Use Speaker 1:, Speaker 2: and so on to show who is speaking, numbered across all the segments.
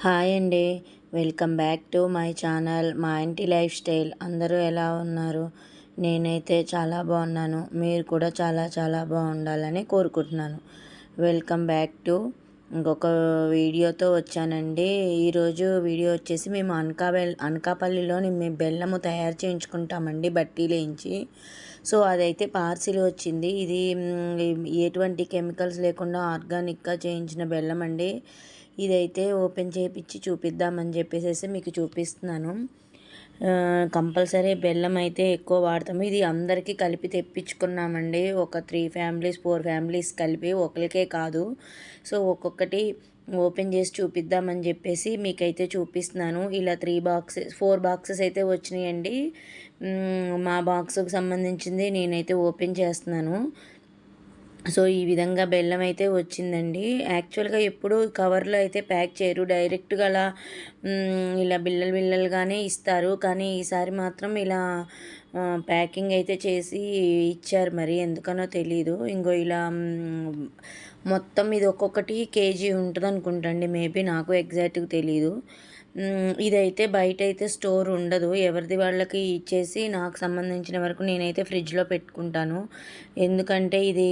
Speaker 1: Hi అండి. Welcome back to my channel మా ఇంటి లైఫ్ స్టైల్. అందరూ ఎలా ఉన్నారు? నేనైతే చాలా బాగున్నాను. మీరు కూడా చాలా చాలా బాగుండాలని కోరుకుంటున్నాను. వెల్కమ్ బ్యాక్ టు ఇంకొక వీడియోతో వచ్చానండి. ఈరోజు వీడియో వచ్చేసి మేము అనకాబెల్ అనకాపల్లిలోని మేము బెల్లము తయారు చేయించుకుంటామండి బట్టీలేంచి సో అదైతే పార్సిల్ వచ్చింది. ఇది ఎటువంటి కెమికల్స్ లేకుండా ఆర్గానిక్గా చేయించిన బెల్లం అండి ఇదైతే ఓపెన్ చేయించి చూపిద్దామని చెప్పేసి మీకు చూపిస్తున్నాను. కంపల్సరీ బెల్లం అయితే ఎక్కువ వాడతాము. ఇది అందరికీ కలిపి తెప్పించుకున్నామండి. ఒక త్రీ ఫ్యామిలీస్ ఫోర్ ఫ్యామిలీస్ కలిపి ఒకరికే కాదు. సో ఒక్కొక్కటి ఓపెన్ చేసి చూపిద్దామని చెప్పేసి మీకైతే చూపిస్తున్నాను. ఇలా త్రీ బాక్సెస్ ఫోర్ బాక్సెస్ అయితే వచ్చినాయండి. మా బాక్స్కి సంబంధించింది నేనైతే ఓపెన్ చేస్తున్నాను. సో ఈ విధంగా బెల్లం అయితే వచ్చిందండి. యాక్చువల్గా ఎప్పుడు కవర్లో అయితే ప్యాక్ చేయరు. డైరెక్ట్గా అలా ఇలా బిల్లలు బిల్లలుగానే ఇస్తారు. కానీ ఈసారి మాత్రం ఇలా ప్యాకింగ్ అయితే చేసి ఇచ్చారు మరి. ఎందుకనో తెలీదు. ఇంకో ఇలా మొత్తం ఇది ఒక్కొక్కటి కేజీ ఉంటుంది అనుకుంటండి మేబీ నాకు ఎగ్జాక్ట్గా తెలీదు. ఇదైతే బయట అయితే స్టోర్ ఉండదు. ఎవరిది వాళ్ళకి ఇచ్చేసి నాకు సంబంధించిన వరకు నేనైతే ఫ్రిడ్జ్లో పెట్టుకుంటాను. ఎందుకంటే ఇది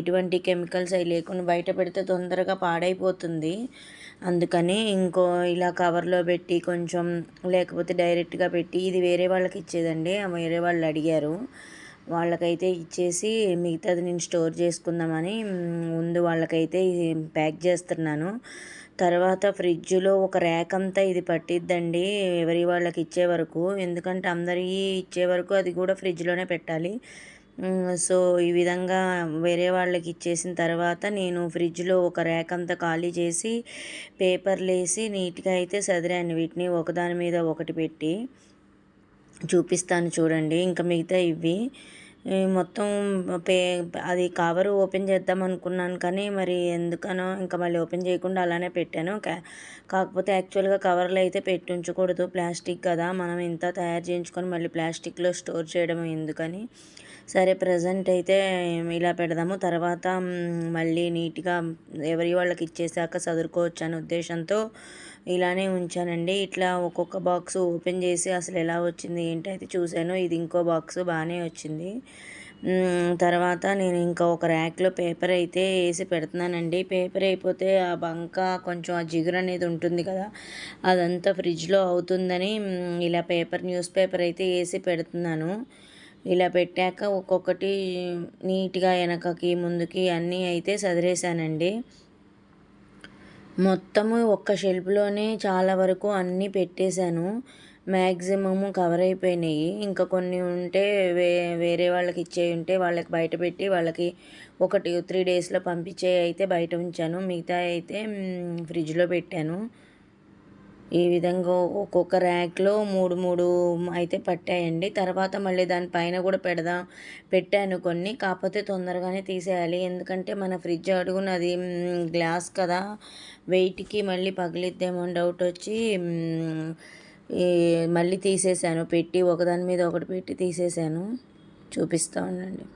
Speaker 1: ఎటువంటి కెమికల్స్ అవి లేకుండా బయట పెడితే తొందరగా పాడైపోతుంది. అందుకని ఇంకో ఇలా కవర్లో పెట్టి కొంచెం లేకపోతే డైరెక్ట్గా పెట్టి ఇది వేరే వాళ్ళకి ఇచ్చేదండి. వేరే వాళ్ళు అడిగారు. వాళ్ళకైతే ఇచ్చేసి మిగతాది నేను స్టోర్ చేసుకుందామని ముందు వాళ్ళకైతే ప్యాక్ చేస్తున్నాను. తర్వాత ఫ్రిడ్జ్లో ఒక ర్యాక్ అంతా ఇది పట్టిద్దండి ఎవరి వాళ్ళకి ఇచ్చే వరకు. ఎందుకంటే అందరికీ ఇచ్చే వరకు అది కూడా ఫ్రిడ్జ్లోనే పెట్టాలి. సో ఈ విధంగా వేరే వాళ్ళకి ఇచ్చేసిన తర్వాత నేను ఫ్రిడ్జ్లో ఒక ర్యాక్ అంతా ఖాళీ చేసి పేపర్లు వేసి నీట్గా అయితే సదిరాను. వీటిని ఒకదాని మీద ఒకటి పెట్టి చూపిస్తాను చూడండి. ఇంకా మిగతా ఇవి. మొత్తం పే అది కవర్ ఓపెన్ చేద్దాం అనుకున్నాను కానీ మరి ఎందుకనో ఇంకా మళ్ళీ ఓపెన్ చేయకుండా అలానే పెట్టాను. కాకపోతే యాక్చువల్గా కవర్లో అయితే పెట్టి ఉంచకూడదు. ప్లాస్టిక్ కదా. మనం ఇంత తయారు చేయించుకొని మళ్ళీ ప్లాస్టిక్లో స్టోర్ చేయడం ఎందుకని. సరే ప్రజెంట్ అయితే ఇలా పెడదాము. తర్వాత మళ్ళీ నీట్గా ఎవరి వాళ్ళకి ఇచ్చేసాక చదువుకోవచ్చు అనే ఉద్దేశంతో ఇలానే ఉంచానండి. ఇట్లా ఒక్కొక్క బాక్స్ ఓపెన్ చేసి అసలు ఎలా వచ్చింది ఏంటి అయితే చూశాను ఇది ఇంకో బాక్స్ బాగానే వచ్చింది. తర్వాత నేను ఇంకా ఒక ర్యాక్లో పేపర్ అయితే వేసి పెడుతున్నానండి. పేపర్ అయిపోతే ఆ బంక కొంచెం ఆ జిగురు అనేది ఉంటుంది కదా అదంతా ఫ్రిడ్జ్లో అవుతుందని ఇలా పేపర్ న్యూస్ పేపర్ అయితే వేసి పెడుతున్నాను. ఇలా పెట్టాక ఒక్కొక్కటి నీట్గా వెనకకి ముందుకి అన్నీ అయితే సదిరేశానండి. మొత్తము ఒక్క షెల్ఫ్లోనే చాలా వరకు అన్నీ పెట్టేశాను. మ్యాక్సిమము కవర్ అయిపోయినాయి. ఇంకా కొన్ని ఉంటే వే వేరే వాళ్ళకి ఇచ్చేవి ఉంటే వాళ్ళకి బయట పెట్టి వాళ్ళకి ఒకటి త్రీ డేస్లో పంపించే అయితే బయట ఉంచాను. మిగతా అయితే ఫ్రిడ్జ్లో పెట్టాను. ఈ విధంగా ఒక్కొక్క ర్యాక్లో మూడు మూడు అయితే పట్టాయండి. తర్వాత మళ్ళీ దానిపైన కూడా పెడదాం పెట్టాను కొన్ని. కాకపోతే తొందరగానే తీసేయాలి. ఎందుకంటే మన ఫ్రిడ్జ్ అడుగున అది గ్లాస్ కదా. వెయిట్కి మళ్ళీ పగిలిద్దేమో డౌట్ వచ్చి మళ్ళీ తీసేసాను. పెట్టి ఒకదాని మీద ఒకటి పెట్టి తీసేసాను. చూపిస్తూ ఉండండి.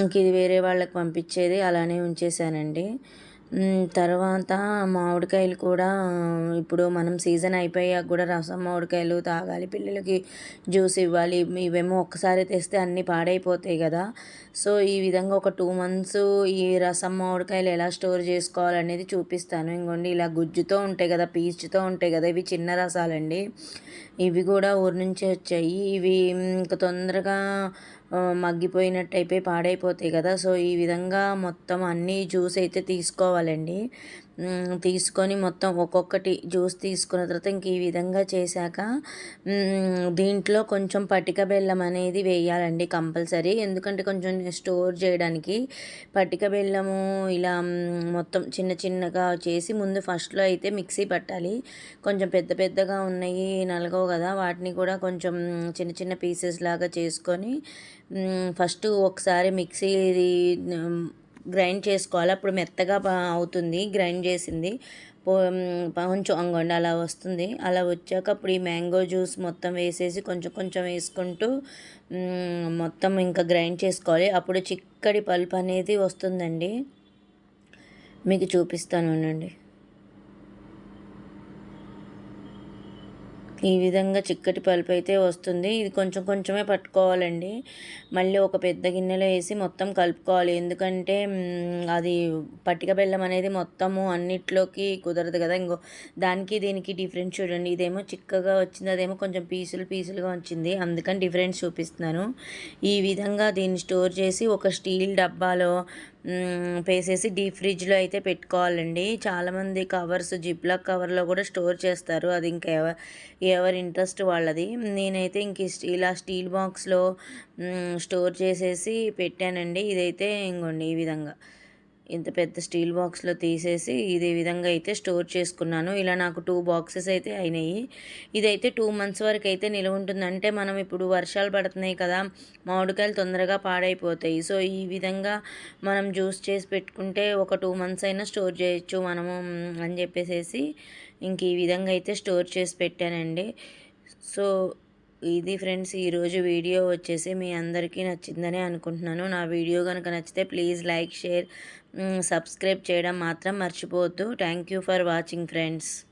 Speaker 1: ఇంక ఇది వేరే వాళ్ళకి పంపించేది. అలానే ఉంచేసానండి తర్వాత మామిడికాయలు కూడా ఇప్పుడు మనం సీజన్ అయిపోయాక కూడా రసం మామిడికాయలు తాగాలి. పిల్లలకి జ్యూస్ ఇవ్వాలి. ఇవేమో ఒక్కసారి తెస్తే అన్నీ పాడైపోతాయి కదా. సో ఈ విధంగా ఒక టూ మంత్స్ ఈ రసం మామిడికాయలు ఎలా స్టోర్ చేసుకోవాలనేది చూపిస్తాను. ఇంకోండి ఇలా గుజ్జుతో ఉంటాయి కదా పీచుతో ఉంటాయి కదా ఇవి చిన్న రసాలండి. ఇవి కూడా ఊరి నుంచే వచ్చాయి. ఇవి ఇంకా తొందరగా మగ్గిపోయినట్టు అయిపోయి పాడైపోతాయి కదా. సో ఈ విధంగా మొత్తం అన్నీ జ్యూస్ అయితే తీసుకోవాలండి. తీసుకొని మొత్తం ఒక్కొక్కటి జ్యూస్ తీసుకున్న తర్వాత ఇంక ఈ విధంగా చేశాక దీంట్లో కొంచెం పటిక బెల్లం అనేది వేయాలండి కంపల్సరీ. ఎందుకంటే కొంచెం స్టోర్ చేయడానికి పటిక బెల్లము ఇలా మొత్తం చిన్న చిన్నగా చేసి ముందు ఫస్ట్లో అయితే మిక్సీ పట్టాలి. కొంచెం పెద్ద పెద్దగా ఉన్నాయి నలగవు కదా వాటిని కూడా కొంచెం చిన్న చిన్న పీసెస్ లాగా చేసుకొని ఫస్ట్ ఒకసారి మిక్సీ గ్రైండ్ చేసుకోవాలి. అప్పుడు మెత్తగా అవుతుంది. గ్రైండ్ చేసింది. కొంచెం అంగండి అలా వస్తుంది. అలా వచ్చాక అప్పుడు ఈ మ్యాంగో జ్యూస్ మొత్తం వేసేసి కొంచెం కొంచెం వేసుకుంటూ మొత్తం ఇంకా గ్రైండ్ చేసుకోవాలి. అప్పుడు చిక్కడి పల్ప్ అనేది వస్తుందండి. మీకు చూపిస్తాను అండి ఈ విధంగా చిక్కటి పలుపు అయితే వస్తుంది. ఇది కొంచెం కొంచెమే పట్టుకోవాలండి. మళ్ళీ ఒక పెద్ద గిన్నెలో వేసి మొత్తం కలుపుకోవాలి. ఎందుకంటే అది పట్టిక బెల్లం అనేది మొత్తము అన్నిట్లోకి కుదరదు కదా. ఇంకో దానికి దీనికి డిఫరెన్స్ చూడండి. ఇదేమో చిక్కగా వచ్చింది. అదేమో కొంచెం పీసులు పీసులుగా వచ్చింది. అందుకని డిఫరెన్స్ చూపిస్తున్నాను. ఈ విధంగా దీన్ని స్టోర్ చేసి ఒక స్టీల్ డబ్బాలో వేసేసి డీప్ ఫ్రిడ్జ్లో అయితే పెట్టుకోవాలండి. చాలామంది కవర్స్ జిప్లాక్ కవర్లో కూడా స్టోర్ చేస్తారు. అది ఇంకా ఎవరి ఇంట్రెస్ట్ వాళ్ళది. నేనైతే ఇంక ఇలా స్టీల్ బాక్స్లో స్టోర్ చేసేసి పెట్టానండి. ఇదైతే ఇంకోండి ఈ విధంగా. ఇంత పెద్ద స్టీల్ బాక్స్లో తీసేసి ఇదే విధంగా అయితే స్టోర్ చేసుకున్నాను. ఇలా నాకు టూ బాక్సెస్ అయితే అయినాయి. ఇదైతే టూ మంత్స్ వరకు అయితే నిలవ ఉంటుంది. అంటే మనం ఇప్పుడు వర్షాలు పడుతున్నాయి కదా మామిడికాయలు తొందరగా పాడైపోతాయి. సో ఈ విధంగా మనం జ్యూస్ చేసి పెట్టుకుంటే ఒక టూ మంత్స్ అయినా స్టోర్ చేయొచ్చు మనము అని చెప్పేసేసి ఇంక ఈ విధంగా అయితే స్టోర్ చేసి పెట్టానండి. సో ఇది ఫ్రెండ్స్ ఈరోజు వీడియో వచ్చేసి మీ అందరికీ నచ్చిందని అనుకుంటున్నాను. నా వీడియో కనుక నచ్చితే ప్లీజ్ లైక్ షేర్ సబ్స్క్రైబ్ చేయడం మాత్రం మర్చిపోవద్దు. Thank you for watching friends.